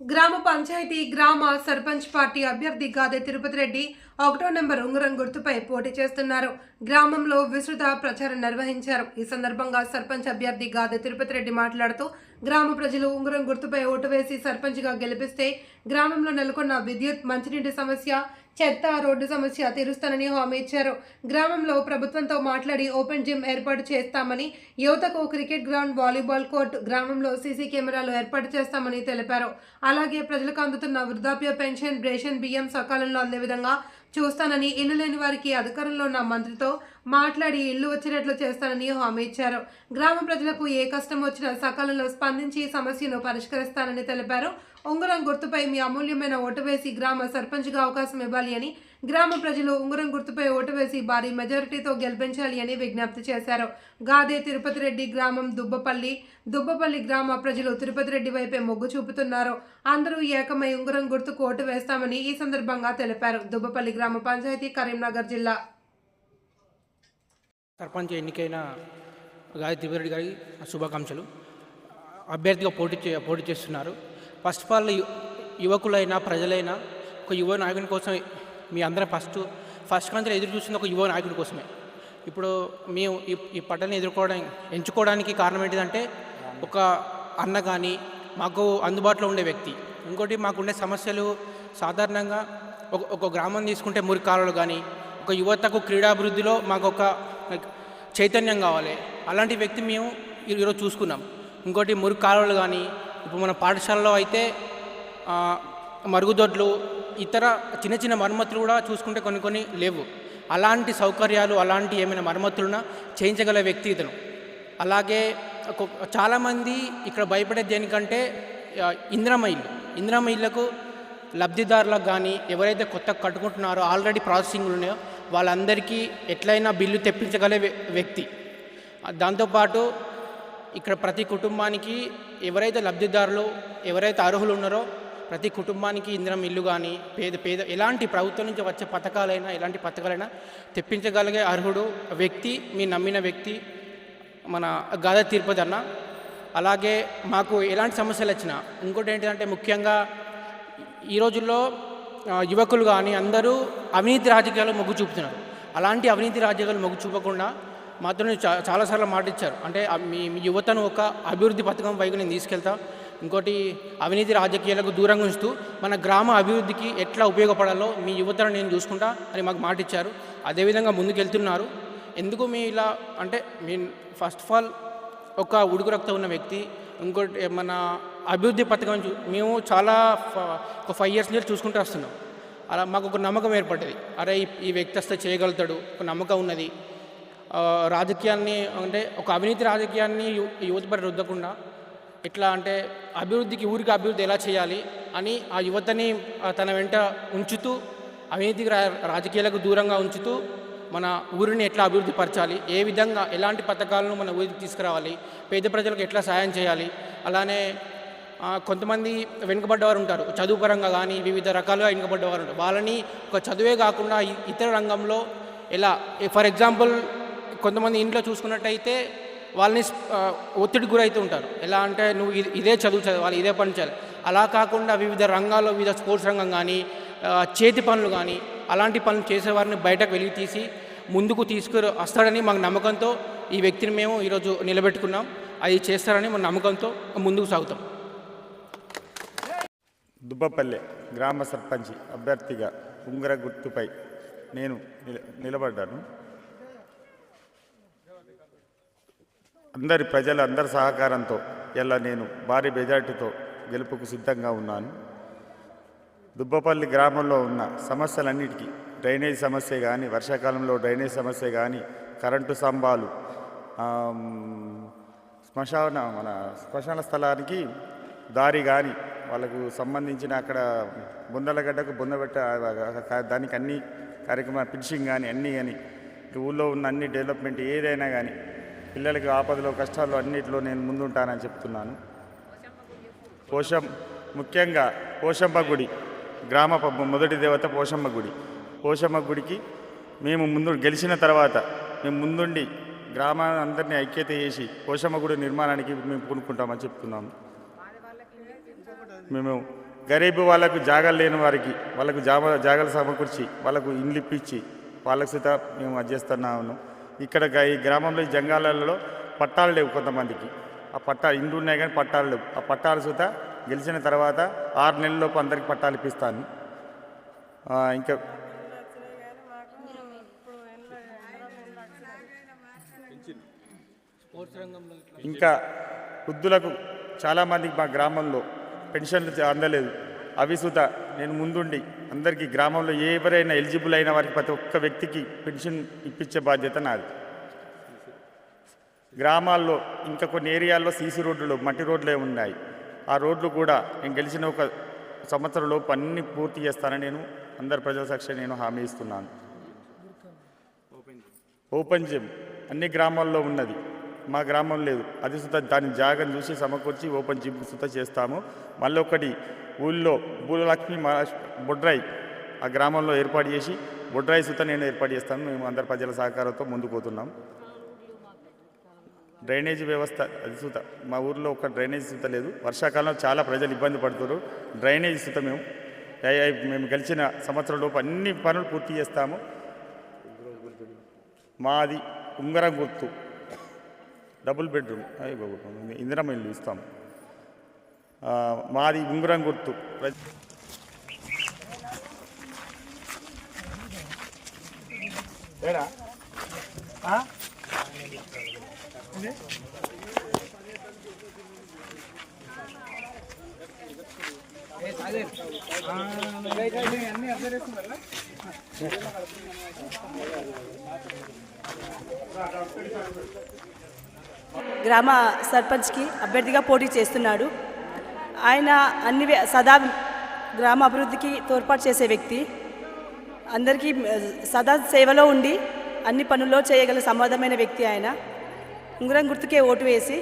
గ్రామ పంచాయతీ గ్రామ సర్పంచ్ పార్టీ అభ్యర్థి గాదే తిరుపతి రెడ్డి ఒకటో నెంబర్ ఉంగరం గుర్తుపై పోటీ చేస్తున్నారు. గ్రామంలో విస్తృత ప్రచారం నిర్వహించారు. ఈ సందర్భంగా సర్పంచ్ అభ్యర్థి గాదే తిరుపతి రెడ్డి మాట్లాడుతూ గ్రామ ప్రజలు ఉంగరం గుర్తుపై ఓటు వేసి సర్పంచ్గా గెలిపిస్తే గ్రామంలో నెలకొన్న విద్యుత్ మంచినీటి సమస్య చెత్త రోడ్డు సమస్య తీరుస్తానని హామీ ఇచ్చారు. గ్రామంలో ప్రభుత్వంతో మాట్లాడి ఓపెన్ జిమ్ ఏర్పాటు చేస్తామని యువతకు క్రికెట్ గ్రౌండ్ వాలీబాల్ కోర్ట్ గ్రామంలో సీసీ కెమెరాలు ఏర్పాటు చేస్తామని తెలిపారు. అలాగే ప్రజలకు అందుతున్న వృద్ధాప్య పెన్షన్ రేషన్ బియ్యం సకాలంలో అందే విధంగా చూస్తానని ఇల్లు లేని వారికి అధికారంలో ఉన్న మంత్రితో మాట్లాడి ఇల్లు వచ్చినట్లు చేస్తానని హామీ ఇచ్చారు. గ్రామ ప్రజలకు ఏ కష్టం వచ్చినా సకాలంలో స్పందించి సమస్యను పరిష్కరిస్తానని తెలిపారు. ఉంగరం గుర్తుపై మీ అమూల్యమైన ఓటు వేసి గ్రామ సర్పంచ్గా అవకాశం ఇవ్వాలి అని గ్రామ ప్రజలు ఉంగరం గుర్తుపై ఓటు వేసి భారీ మెజారిటీతో గెలిపించాలి అని విజ్ఞప్తి చేశారు. గాదే తిరుపతి రెడ్డి గ్రామం దుబ్బపల్లి. దుబ్బపల్లి గ్రామ ప్రజలు తిరుపతి రెడ్డి వైపే మొగ్గు చూపుతున్నారు. అందరూ ఏకమై ఉంగరం గుర్తుకు ఓటు వేస్తామని ఈ సందర్భంగా తెలిపారు. దుబ్బపల్లి గ్రామ పంచాయతీ కరీంనగర్ జిల్లా. సర్పంచ్ ఎన్నికైన గాది తిరుపతి గారి శుభాకాంక్షలు. అభ్యర్థిగా పోటీ చే పోటీ చేస్తున్నారు. ఫస్ట్ ఆఫ్ ఆల్ యువకులైనా ప్రజలైనా ఒక యువ నాయకుని కోసం మీ అందరం ఫస్ట్ ఫస్ట్ నుంచి ఎదురు చూసింది ఒక యువ నాయకుడి కోసమే. ఇప్పుడు మేము ఈ ఈ పట్టణం ఎదుర్కోవడం ఎంచుకోవడానికి కారణం ఏంటిదంటే ఒక అన్న కానీ మాకు అందుబాటులో ఉండే వ్యక్తి. ఇంకోటి మాకుండే సమస్యలు సాధారణంగా ఒక ఒక గ్రామం తీసుకుంటే మురికి కాలువలు కానీ ఒక యువతకు క్రీడాభివృద్ధిలో మాకు ఒక చైతన్యం కావాలి. అలాంటి వ్యక్తి మేము ఈరోజు చూసుకున్నాం. ఇంకోటి మురికి కాలువలు కానీ ఇప్పుడు మన పాఠశాలలో అయితే మరుగుదొడ్లు ఇతర చిన్న చిన్న మరమ్మతులు కూడా చూసుకుంటే కొన్ని కొన్ని లేవు. అలాంటి సౌకర్యాలు అలాంటి ఏమైనా మరమ్మతులున్నా చేయించగల వ్యక్తి ఇతను. అలాగే చాలామంది ఇక్కడ భయపడేది దేనికంటే ఆ, ఇందిరమ్మ ఇల్లు ఇళ్ళకు లబ్ధిదారులకు కానీ ఎవరైతే కొత్త కట్టుకుంటున్నారో ఆల్రెడీ ప్రాసెసింగ్లు ఉన్నాయో వాళ్ళందరికీ ఎట్లయినా బిల్లు తెప్పించగల వ్య- వ్యక్తి. దాంతోపాటు ఇక్కడ ప్రతి కుటుంబానికి ఎవరైతే లబ్ధిదారులు ఎవరైతే అర్హులు ఉన్నారో ప్రతి కుటుంబానికి ఇందిరం ఇల్లు కానీ పేద పేద ఎలాంటి ప్రభుత్వం నుంచి వచ్చే పథకాలైనా ఎలాంటి పథకాలైనా తెప్పించగలిగే అర్హుడు వ్యక్తి మీ నమ్మిన వ్యక్తి మన గాదా తిరుపతి అన్న. అలాగే మాకు ఎలాంటి సమస్యలు వచ్చినా ఇంకోటి ఏంటంటే ముఖ్యంగా ఈ రోజుల్లో యువకులు కానీ అందరూ అవినీతి రాజకీయాలు మొగ్గు చూపుతున్నారు. అలాంటి అవినీతి రాజకీయాలు మొగ్గు చూపకుండా మాత్రం చా చాలాసార్లు మాట ఇచ్చారు అంటే మీ మీ యువతను ఒక అభివృద్ధి పథకం వైపు నేను తీసుకెళ్తా. ఇంకోటి అవినీతి రాజకీయాలకు దూరంగా ఉంచుతూ మన గ్రామ అభివృద్ధికి ఎట్లా ఉపయోగపడాలో మీ యువతను నేను చూసుకుంటా అని మాకు మాట ఇచ్చారు అదేవిధంగా ముందుకెళ్తున్నారు. ఎందుకు మీ ఇలా అంటే మీ ఫస్ట్ ఆఫ్ ఆల్ ఒక ఉడుకు రక్తం ఉన్న వ్యక్తి ఇంకోటి మన అభివృద్ధి పథకం చూ- మేము చాలా ఫ- ఒక ఫైవ్ ఇయర్స్ నుంచి చూసుకుంటూ వస్తున్నాం. అలా మాకు ఒక నమ్మకం ఏర్పడ్డది. అరే ఈ- వ్యక్తి వస్తే చేయగలుగుతాడు ఒక నమ్మకం ఉన్నది. రాజకీయాన్ని అంటే ఒక అవినీతి రాజకీయాన్ని యు- రుద్దకుండా ఎట్లా అంటే అభివృద్ధికి ఊరికి అభివృద్ధి ఎలా చేయాలి అని ఆ యువతని తన వెంట ఉంచుతూ అవినీతికి రా రాజకీయాలకు దూరంగా ఉంచుతూ మన ఊరిని ఎట్లా అభివృద్ధి పరచాలి ఏ విధంగా ఎలాంటి పథకాలను మన ఊరికి తీసుకురావాలి పేద ప్రజలకు ఎట్లా సాయం చేయాలి అలానే కొంతమంది వెనుకబడ్డవారు ఉంటారు చదువు పరంగా కానీ వివిధ రకాలుగా వెనుకబడ్డవారు ఉంటారు. వాళ్ళని ఒక చదువే కాకుండా ఇతర రంగంలో ఎలా ఫర్ ఎగ్జాంపుల్ కొంతమంది ఇంట్లో చూసుకున్నట్టయితే వాళ్ళని ఒత్తిడి గురైతూ ఉంటారు. ఎలా అంటే నువ్వు ఇది- ఇదే చదువు చదవాలి ఇదే పని చేయాలి అలా కాకుండా వివిధ రంగాల్లో వివిధ స్పోర్ట్స్ రంగం కానీ చేతి పనులు కానీ అలాంటి పనులు చేసేవారిని బయటకు వెలికి తీసి ముందుకు తీసుకు వస్తాడని మాకు నమ్మకంతో ఈ వ్యక్తిని మేము ఈరోజు నిలబెట్టుకున్నాం. అది చేస్తారని మన నమ్మకంతో ముందుకు సాగుతాం. దుబ్బపల్లె గ్రామ సర్పంచ్ అభ్యర్థిగా ఉంగర గుర్తుపై నేను నిల- నిలబడ్డాను. అందరి ప్రజల అందరి సహకారంతో ఇలా నేను భారీ మెజార్టీతో గెలుపుకు సిద్ధంగా ఉన్నాను. దుబ్బపల్లి గ్రామంలో ఉన్న సమస్యలన్నిటికీ డ్రైనేజ్ సమస్య కానీ వర్షాకాలంలో డ్రైనేజ్ సమస్య కానీ కరెంటు స్తంభాలు శ్మశాన మన శ్మశాన స్థలానికి దారి కానీ వాళ్ళకు సంబంధించిన అక్కడ బుందలగడ్డకు బుందబెట్ట దానికి అన్ని కార్యక్రమాలు పిచ్చింగ్ కానీ అన్నీ కానీ ఊళ్ళో ఉన్న అన్ని డెవలప్మెంట్ ఏదైనా కానీ పిల్లలకి ఆపదలో కష్టాల్లో అన్నిటిలో నేను ముందుంటానని చెప్తున్నాను. పోషం ముఖ్యంగా పోషమ్మ గుడి గ్రామ ప- మొదటి దేవత పోషమ్మ గుడి. పోషమ్మ గుడికి మేము ముందు గెలిచిన తర్వాత మేము ముందుండి గ్రామాన్ని అందరినీ ఐక్యత చేసి పోషమ్మ గుడి నిర్మాణానికి మేము పూనుకుంటామని చెప్తున్నాము. మేము గరీబ్ వాళ్ళకు జాగాలు లేని వారికి వాళ్ళకు జామ జాగాలు సమకూర్చి వాళ్ళకు ఇండ్లు ఇప్పించి వాళ్ళకు సీత మేము అది చేస్తున్నాము. ఇక్కడ ఈ గ్రామంలో ఈ జంగాలలో పట్టాలు లేవు కొంతమందికి. ఆ పట్టాలు ఇండ్లు ఉన్నాయి కానీ పట్టాలు లేవు. ఆ పట్టాలు చూత గెలిచిన తర్వాత ఆరు నెలలలోపు అందరికి పట్టాలు ఇప్పిస్తాను. ఇంకా ఇంకా వృద్ధులకు చాలామందికి మా గ్రామంలో పెన్షన్లు అందలేదు. అవిసుత నేను ముందుండి. అందరికీ గ్రామంలో ఎవరైనా ఎలిజిబుల్ అయిన వారికి ప్రతి ఒక్క వ్యక్తికి పెన్షన్ ఇప్పించే బాధ్యత నాది. గ్రామాల్లో ఇంకా కొన్ని ఏరియాల్లో సీసీ రోడ్లు మట్టి రోడ్లే ఉన్నాయి. ఆ రోడ్లు కూడా నేను గెలిచిన ఒక సంవత్సరంలోపు అన్ని పూర్తి చేస్తానని నేను అందరి ప్రజల సాక్షి నేను హామీ ఇస్తున్నాను. ఓపెన్ జిమ్ అన్ని గ్రామాల్లో ఉన్నది. మా గ్రామం లేదు. అది సుత దాని జాగం చూసి సమకూర్చి ఓపెన్ జిమ్ సుత చేస్తాము. మళ్ళీ ఒకటి ఊళ్ళో భూలక్ష్మి మహారాష్ట్ర బొడ్రాయి ఆ గ్రామంలో ఏర్పాటు చేసి బొడ్రాయి సుత నేను ఏర్పాటు చేస్తాను. మేము అందరి ప్రజల సహకారంతో ముందుకు పోతున్నాం. డ్రైనేజీ వ్యవస్థ అది సుత. మా ఊర్లో ఒక డ్రైనేజ్ సుత లేదు. వర్షాకాలంలో చాలా ప్రజలు ఇబ్బంది పడుతున్నారు. డ్రైనేజీ సుత మేము. మేము గెలిచిన సంవత్సరం లోపు అన్ని పనులు పూర్తి చేస్తాము. మాది ఉంగరం గుర్తు. Double bedroom. అయ్యి బాబు, ఇందిరమ్మ ఇల్లు ఇస్తాము మాది ఉంగరం గుర్తు? గ్రామ సర్పంచ్కి అభ్యర్థిగా పోటీ చేస్తున్నాడు ఆయన అన్ని సదా గ్రామ అభివృద్ధికి తోడ్పాటు చేసే వ్యక్తి. అందరికీ సదా సేవలో ఉండి అన్ని పనుల్లో చేయగల సమాధమైన వ్యక్తి ఆయన. ఉంగరం గుర్తుకే ఓటు వేసి